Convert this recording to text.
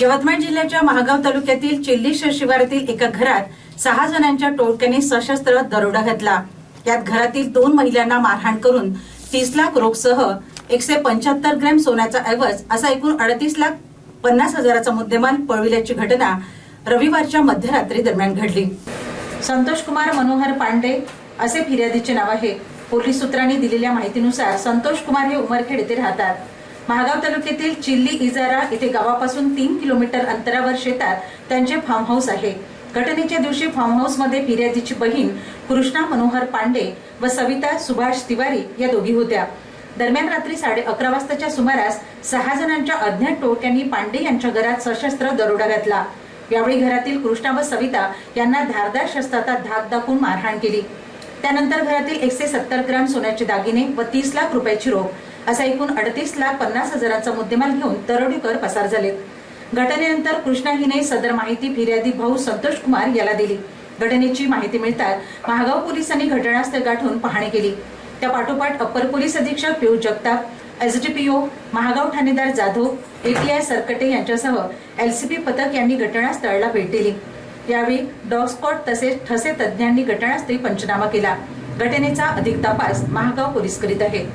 यवतमाळ जिल्ह्याच्या महागाव तालुक्यातील चिल्ली शिवारातील एका घरात सहा जणांच्या टोळक्याने सशस्त्र दरोडा घातला. यात घरातील दोन महिलांना मारहाण करून तीस लाख रोखसह एकशे पंच्याहत्तर ग्रॅम सोन्याचा ऐवज असा एकूण अडतीस लाख पन्नास हजाराचा मुद्देमाल पळविल्याची घटना रविवारच्या मध्यरात्री दरम्यान घडली. संतोष कुमार मनोहर पांडे असे फिर्यादीचे नाव आहे. पोलीस सूत्रांनी दिलेल्या माहितीनुसार संतोष कुमार हे उमरखेड येथे राहतात. महागाव तालुक्यातील चिल्ली इजारा येथे गावापासून तीन किलोमीटर अंतरावर शेतात त्यांचे फार्म हाऊस आहे. घटनेच्या दिवशी फार्म हाऊसमध्ये फिर्यादीची बहीण कृष्णा मनोहर पांडे व सविता सुभाष तिवारी या दोघी होत्या. दरम्यान रात्री साडे अकरा वाजताच्या सुमारास सहा जणांच्या अज्ञात टोळक्यांनी पांडे यांच्या घरात सशस्त्र दरोडा घातला. यावेळी घरातील कृष्णा व सविता यांना धारदार शस्त्राचा धाक दाखवून मारहाण केली. त्यानंतर घरातील एकशे सत्तर ग्राम सोन्याचे दागिने व तीस लाख रुपयाची रोख असा एकूण अडतीस लाख पन्नास हजाराचा मुद्देमाल घेऊन दरोडेकर पसार झाले घटनेनंतर कृष्णा हिने सदर माहिती फिर्यादी भाऊ संतोष कुमार याला दिली. घटनेची माहिती मिळताच महागाव पोलिसांनी घटनास्थळ गाठून पाहणी केली. त्या पाठोपाठ अप्पर पोलीस अधीक्षक Piyush Jagtap S D P O Mahagaon ठाणेदार जाधव एटीआय सरकटे यांच्यासह एलसीबी पथक यांनी घटनास्थळाला भेट दिली. यावेळी डॉग तसेच ठसे तज्ज्ञांनी घटनास्थळी पंचनामा केला. घटनेचा अधिक तपास महागाव पोलीस करीत आहे